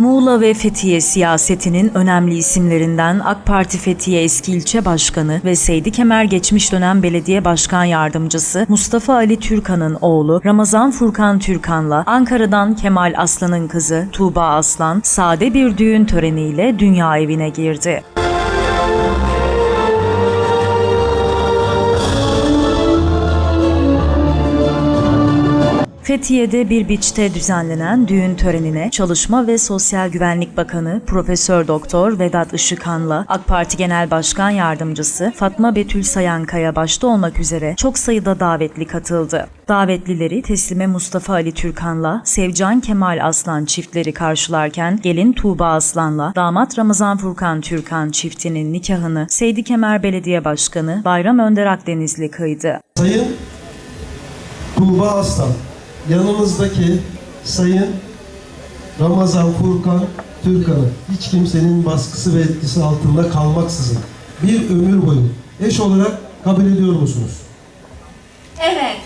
Muğla ve Fethiye siyasetinin önemli isimlerinden AK Parti Fethiye eski ilçe başkanı ve Seydi Kemer geçmiş dönem belediye başkan yardımcısı Mustafa Ali Türkan'ın oğlu Ramazan Furkan Türkan'la Ankara'dan Kemal Aslan'ın kızı Tuğba Aslan sade bir düğün töreniyle dünya evine girdi. Fethiye'de bir biçte düzenlenen düğün törenine Çalışma ve Sosyal Güvenlik Bakanı Profesör Doktor Vedat Işıkhan'la AK Parti Genel Başkan Yardımcısı Fatma Betül Sayankaya başta olmak üzere çok sayıda davetli katıldı. Davetlileri Teslime Mustafa Ali Türkan'la Sevcan Kemal Aslan çiftleri karşılarken gelin Tuğba Aslan'la damat Ramazan Furkan Türkan çiftinin nikahını Seydi Kemer Belediye Başkanı Bayram Önder Akdenizli kıydı. Sayın Tuğba Aslan, yanımızdaki Sayın Ramazan Furkan Türkan'ı hiç kimsenin baskısı ve etkisi altında kalmaksızın bir ömür boyu eş olarak kabul ediyor musunuz? Evet.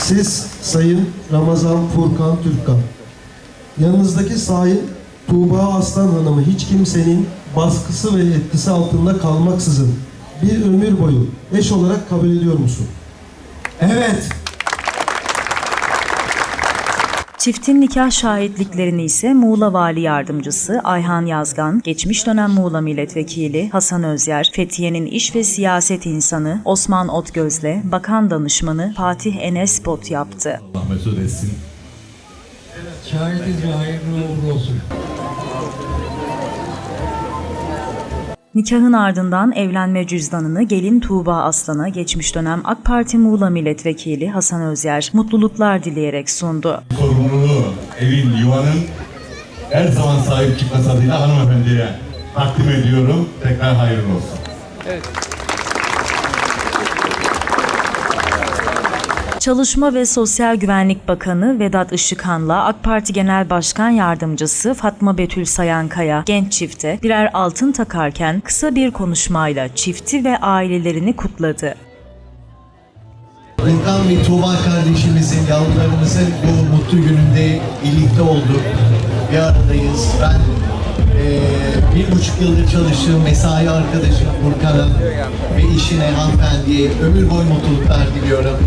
Siz Sayın Ramazan Furkan Türkan, yanınızdaki Sayın Tuğba Aslan Hanım'ı hiç kimsenin baskısı ve etkisi altında kalmaksızın bir ömür boyu eş olarak kabul ediyor musun? Evet. Çiftin nikah şahitliklerini ise Muğla Vali Yardımcısı Ayhan Yazgan, geçmiş dönem Muğla Milletvekili Hasan Özyer, Fethiye'nin iş ve siyaset insanı Osman Otgöz'le Bakan Danışmanı Fatih Enes Bot yaptı. Allah mesut etsin. Şahitiz ve hayırlı uğurlu olsun. Nikahın ardından evlenme cüzdanını gelin Tuğba Aslan'a geçmiş dönem AK Parti Muğla Milletvekili Hasan Özyer mutluluklar dileyerek sundu. Sorumluluğu, evin, yuvanın her zaman sahip çıkması adıyla hanımefendiye takdim ediyorum. Tekrar hayırlı olsun. Çalışma ve Sosyal Güvenlik Bakanı Vedat Işıkhan'la AK Parti Genel Başkan Yardımcısı Fatma Betül Sayankaya genç çifte birer altın takarken kısa bir konuşmayla çifti ve ailelerini kutladı. Volkan ve Tuğba kardeşimizin, yavrularımızın bu mutlu gününde birlikte olduk. Bir aradayız. Ben eee, bir buçuk yıldır çalıştığım mesai arkadaşım Burkan'ın ve işine hanımefendiye ömür boyu mutluluklar diliyorum.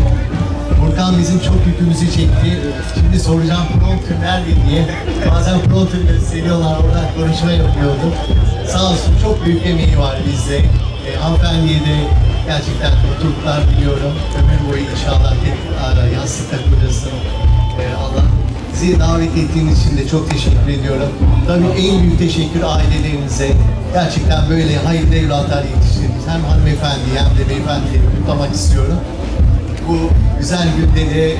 Burkan bizim çok yükümüzü çekti. Şimdi soracağım prompter nerede diye. Bazen prompter gösteriyorlar, oradan konuşma yapıyordum. Sağ olsun çok büyük emeği var bizde. E, hanımefendiye de gerçekten mutluluklar diliyorum. Ömür boyu inşallah tek yastıkta kocasın. E, Allah Bizi davet ettiğiniz için de çok teşekkür ediyorum. Tabii en büyük teşekkür ailelerinize. Gerçekten böyle hayırlı evlatlar yetiştirdiniz. Hem hanımefendi hem de beyefendileri kutlamak istiyorum. Bu güzel günde de e,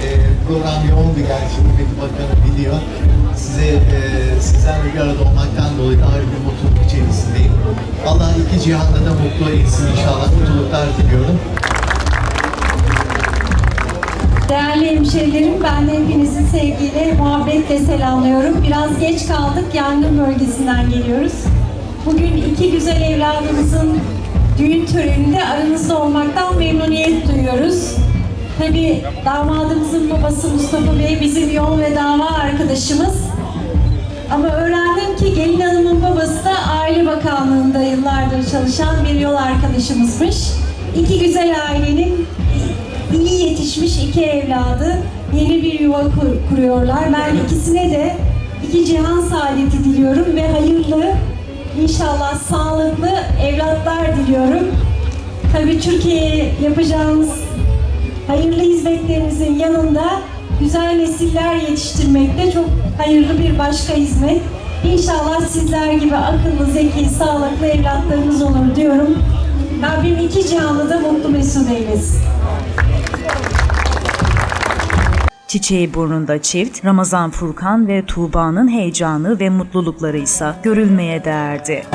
program yoğundu gerçi. Hükümet Bakanı biliyor. Size, e, sizlerle bir arada olmaktan dolayı da ayrı bir mutluluk içerisindeyim. Allah iki cihanda da mutlu etsin inşallah. Mutluluklar diliyorum. Değerli hemşehrilerim, ben de hepinizi sevgiyle, muhabbetle selamlıyorum. Biraz geç kaldık, yangın bölgesinden geliyoruz. Bugün iki güzel evladımızın düğün töreninde aranızda olmaktan memnuniyet duyuyoruz. Tabii damadımızın babası Mustafa Bey bizim yol ve dava arkadaşımız. Ama öğrendim ki gelin hanımın babası da Aile Bakanlığı'nda yıllardır çalışan bir yol arkadaşımızmış. İki güzel ailenin iyi yetişmiş iki evladı yeni bir yuva kur- kuruyorlar. Ben ikisine de iki cihan saadeti diliyorum ve hayırlı, inşallah sağlıklı evlatlar diliyorum. Tabii Türkiye'ye yapacağımız hayırlı hizmetlerinizin yanında güzel nesiller yetiştirmek de çok hayırlı bir başka hizmet. İnşallah sizler gibi akıllı, zeki, sağlıklı evlatlarınız olur diyorum. Rabbim iki cihanı da mutlu mesut eylesin. Çiçeği burnunda çift, Ramazan Furkan ve Tuğba'nın heyecanı ve mutlulukları ise görülmeye değerdi.